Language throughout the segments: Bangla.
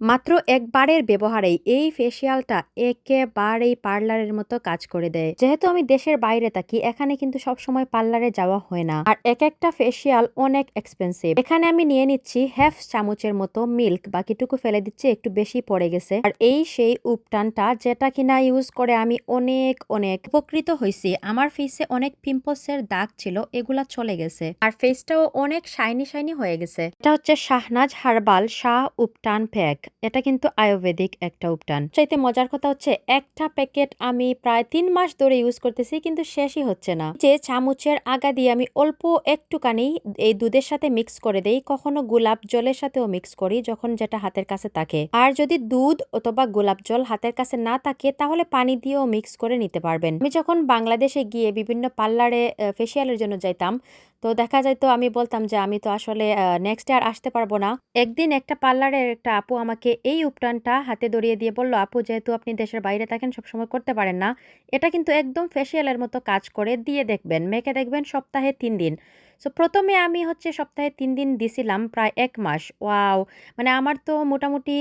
মাত্র একবারের ব্যবহারেই এই ফেসিয়ালটা একেবারেই পার্লারের মতো কাজ করে দেয়। যেহেতু আমি দেশের বাইরে থাকি, এখানে কিন্তু সব সময় পার্লারে যাওয়া হয় না। আর এক একটা ফেসিয়াল অনেক এক্সপেন্সিভ এখানে আমি নিয়ে নিচ্ছি হ্যাফ চামচের মতো মিল্ক বাকিটুকু ফেলে দিচ্ছি, একটু বেশি পড়ে গেছে। আর এই সেই উপটানটা, যেটা কিনা ইউজ করে আমি অনেক অনেক উপকৃত হয়েছি। আমার ফেসে অনেক পিম্পলসের দাগ ছিল, এগুলা চলে গেছে। আর ফেসটাও অনেক শাইনি শাইনি হয়ে গেছে। এটা হচ্ছে শাহনাজ হার্বাল শাহ উপটান প্যাক এটা কিন্তু আয়ুর্বেদিক একটা উপটান। চাইতে মজার কথা হচ্ছে, একটা প্যাকেট আমি প্রায় তিন মাস ধরে ইউজ করতেছি, কিন্তু শেষই হচ্ছে না। যে চামচের আগা দিয়ে আমি অল্প একটুখানি এই দুধের সাথে মিক্স করে দেই, কখনো গোলাপ জলের সাথেও মিক্স করি যখন যেটা হাতের কাছে থাকে। আর যদি দুধ অথবা গোলাপ জল হাতের কাছে না থাকে, তাহলে পানি দিয়েও মিক্স করে নিতে পারবেন। আমি যখন বাংলাদেশে গিয়ে বিভিন্ন পার্লারে ফেসিয়ালের জন্য যাইতাম, তো দেখা যায় তো আমি বলতাম যে আমি তো আসলে নেক্সট ইয়ার আসতে পারব না। একদিন একটা পার্লারের একটা আপু আমাকে এই উপটানটা হাতে দড়িয়ে দিয়ে বলল, আপু, যেহেতু আপনি দেশের বাইরে থাকেন, সবসময় করতে পারেন না। এটা কিন্তু একদম ফেসিয়ালের মতো কাজ করে দিয়ে দেখবেন, মেখে দেখবেন সপ্তাহে তিন দিন। সো প্রথমে আমি হচ্ছে সপ্তাহে তিন দিন দিছিলাম, প্রায় এক মাস। ওয়াও! মানে আমার তো মোটামুটি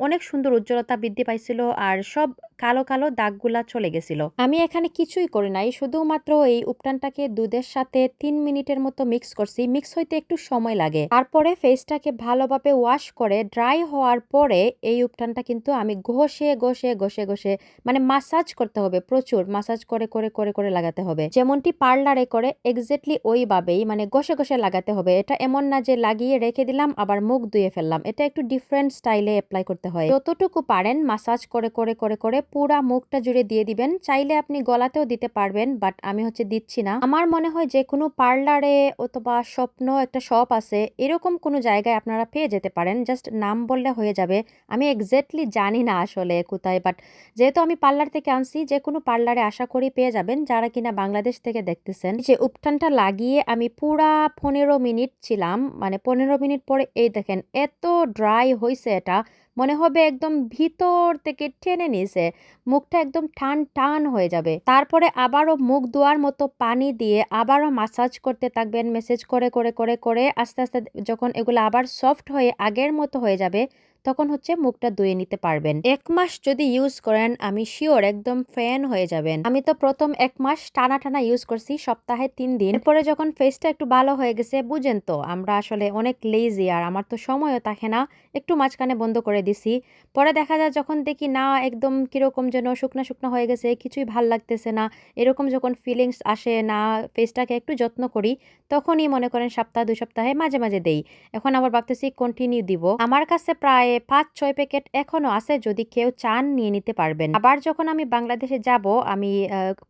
অনেক সুন্দর উজ্জ্বলতা বৃদ্ধি পাইছিল আর সব কালো কালো দাগগুলা চলে গেছিল। আমি এখানে কিছুই করি নাই, শুধুমাত্র এই উপটানটাকে দুধের সাথে তিন মিনিটের মতো মিক্স করছি। মিক্স হইতে একটু সময় লাগে। তারপরে ফেসটাকে ভালোভাবে ওয়াশ করে ড্রাই হওয়ার পরে এই উপটানটা কিন্তু আমি ঘষে ঘষে ঘষে ঘষে মানে মাসাজ করতে হবে প্রচুর। মাসাজ করে করে করে করে লাগাতে হবে। যেমনটি পার্লারে করে, এক্স্যাক্টলি ওইভাবেই মানে ঘষে ঘষে লাগাতে হবে। এটা এমন না যে লাগিয়ে রেখে দিলাম, আবার মুখ ধুয়ে ফেললাম। এটা একটু ডিফারেন্ট স্টাইলে অ্যাপ্লাই করতে হয়। যতটুকু পারেন মাসাজ করে করে করে করে পুরা মুখটা জুড়ে দিয়ে দিবেন। চাইলে আপনি গলাতেও দিতে পারবেন বাট আমি হচ্ছে দিচ্ছি না। আমার মনে হয় যে কোনো পার্লারে অথবা স্বপ্ন একটা শপ আছে, এরকম কোনো জায়গায় আপনারা পেয়ে যেতে পারেন। জাস্ট নাম বললে হয়ে যাবে। আমি এক্স্যাক্টলি জানি না আসলে কোথায় বাট যেহেতু আমি পার্লার থেকে আনছি, যে কোনো পার্লারে আশা করি পেয়ে যাবেন, যারা কিনা বাংলাদেশ থেকে দেখতেছেন। যে উপটানটা লাগিয়ে আমি পুরা পনেরো মিনিট ছিলাম মানে পনেরো মিনিট পরে, এই দেখেন, এত ড্রাই হয়েছে এটা, মনে হবে একদম ভিতর থেকে টেনে নিছে, মুখটা একদম টান টান হয়ে যাবে। তারপরে আবারও মুখ ধোয়ার মতো পানি দিয়ে আবারও মাসাজ করতে থাকবেন মেসেজ করে করে করে করে, আস্তে আস্তে যখন এগুলো আবার সফট হয়ে আগের মতো হয়ে যাবে তখন হচ্ছে মুখটা ধুয়ে নিতে পারবেন। এক মাস যদি ইউজ করেন, আমি শিওর একদম ফ্যান হয়ে যাবেন। আমি তো প্রথম এক মাস টানা টানা ইউজ করছি, সপ্তাহে তিন দিন। পরে যখন ফেসটা একটু ভালো হয়ে গেছে, বুঝেন তো, আমরা আসলে অনেক লেজি আর আমার তো সময়ও থাকে না, একটু মাঝখানে বন্ধ করে দিছি। পরে দেখা যায় যখন দেখি, না, একদম কীরকম যেন শুকনো শুকনো হয়ে গেছে, কিছুই ভালো লাগতেছে না, এরকম যখন ফিলিংস আসে, না ফেসটাকে একটু যত্ন করি, তখনই মনে করেন সপ্তাহ, দুই সপ্তাহে মাঝে মাঝে দেই। এখন আবার ভাবতেছি কন্টিনিউ দিব। আমার কাছে প্রায় পাঁচ, ছয় প্যাকেট এখনও আছে, যদি কেউ চান নিয়ে নিতে পারবেন। আবার যখন আমি বাংলাদেশে যাব, আমি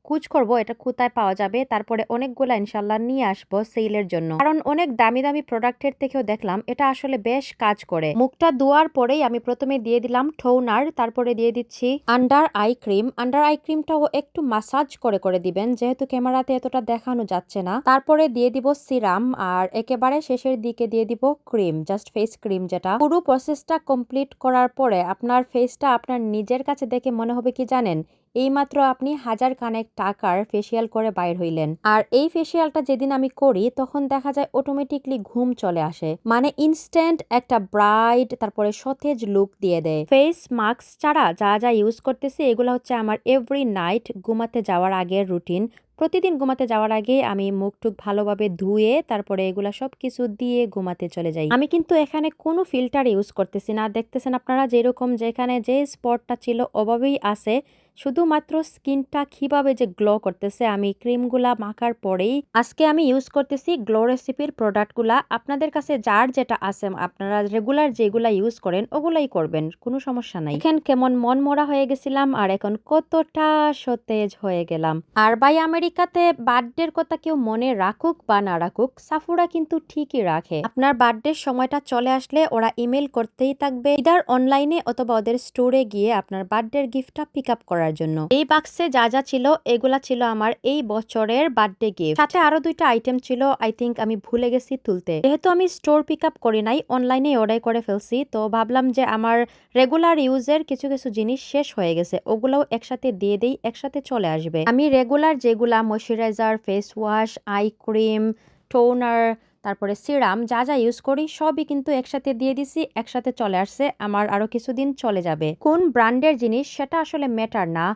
কুচ করব, এটা কোথায় পাওয়া যাবে, তারপরে অনেকগুলো ইনশাল্লাহ নিয়ে আসব সেলের জন্য। কারণ অনেক দামি দামি প্রোডাক্টের থেকেও দেখলাম, এটা আসলে বেশ কাজ করে। মুখটা ধোয়ার পরেই আমি প্রথমে দিয়ে দিলাম টোনার তারপরে দিয়ে দিচ্ছি under eye cream under eye ক্রিমটাও একটু মাসাজ করে করে দিবেন, যেহেতু ক্যামেরাতে এতটা দেখানো যাচ্ছে না। তারপরে দিয়ে দিব সিরাম আর একেবারে শেষের দিকে দিয়ে দিব ক্রিম জাস্ট ফেস ক্রিম যেটা। পুরো প্রসেসটা কমপ্লিট করার পরে আপনার ফেসটা আপনার নিজের কাছে দেখে মনে হবে কি জানেন? এইমাত্র আপনি হাজার কানেক টাকার ফেসিয়াল করে বাইর হইলেন। আর এই ফেসিয়ালটা যেদিন আমি করি, তখন দেখা যায় অটোমেটিকলি ঘুম চলে আসে। মানে ইনস্ট্যান্ট একটা ব্রাইট তারপরে সতেজ লুক দিয়ে দেয়। ফেস মাস্ক ছাড়া যা যা ইউজ করতেছি, এগুলো হচ্ছে আমার এভরি নাইট ঘুমাতে যাওয়ার আগের রুটিন প্রতিদিন ঘুমাতে যাওয়ার আগে আমি মুখ টুক ভালোভাবে ধুয়ে, তারপরে এগুলা সব কিছু দিয়ে ঘুমাতে চলে যাই। আমি কিন্তু এখানে কোনো ফিল্টার ইউজ করতেছি না। দেখতেছেন আপনারা যেরকম যেখানে যে স্পটটা ছিল, ওভাবেই আছে। শুধুমাত্র স্কিনটা কীভাবে যে গ্লো করতেছে, আমি ক্রিমগুলা মাখার পরেই আজকে আমি ইউজ করতেছি গ্লো রেসিপির প্রোডাক্টগুলা আপনাদের কাছে যার যেটা আছে, আপনারা রেগুলার যেগুলা ইউজ করেন, ওগুলাই করবেন, কোনো সমস্যা নাই। এখান কেমন মন মরা হয়ে গেছিলাম আর এখন কতটা সতেজ হয়ে গেলাম। আর বাই আমেরিকাতে বার্থডের কথা কেউ মনে রাখুক বা না রাখুক, সাফুরা কিন্তু ঠিকই রাখে। আপনার বার্থডের সময়টা চলে আসলে ওরা ইমেল করতেই থাকবে। ইদার অনলাইনে অথবা ওদের স্টোরে গিয়ে আপনার বার্থডের গিফটটা পিক আপ করার জন্য। এই বাক্সে যা যা ছিল, এগুলা ছিল আমার এই বছরের বার্থডে গিফট সাথে আরও দুইটা আইটেম ছিল আই থিঙ্ক আমি ভুলে গেছি তুলতে। যেহেতু আমি স্টোর পিক আপ করি নাই অনলাইনে অর্ডার করে ফেলছি, তো ভাবলাম যে আমার রেগুলার ইউজের কিছু কিছু জিনিস শেষ হয়ে গেছে, ওগুলোও একসাথে দিয়ে দেই, একসাথে চলে আসবে। আমি রেগুলার যেগুলা moisturiser face wash eye cream toner তারপরে সিরাম, যা যা ইউজ করি সবই কিন্তু একসাথে দিয়ে দিছি, একসাথে চলে আসছে, আমার আরও কিছুদিন চলে যাবে। কোন ব্র্যান্ডের জিনিস সেটা আসলে ম্যাটার না।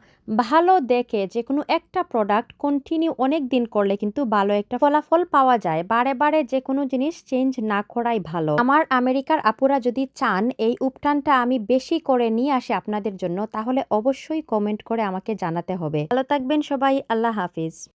ভালো দেখে যে কোনো একটা প্রোডাক্ট কন্টিনিউ অনেক দিন করলে কিন্তু ভালো একটা ফলাফল পাওয়া যায়। বারে বারে যে কোনো জিনিস চেঞ্জ না করাই ভালো। আমার আমেরিকার আপুরা যদি চান এই উপটানটা আমি বেশি করে নিয়ে আসি আপনাদের জন্য, তাহলে অবশ্যই কমেন্ট করে আমাকে জানাতে হবে। ভালো থাকবেন সবাই, আল্লাহ হাফিজ।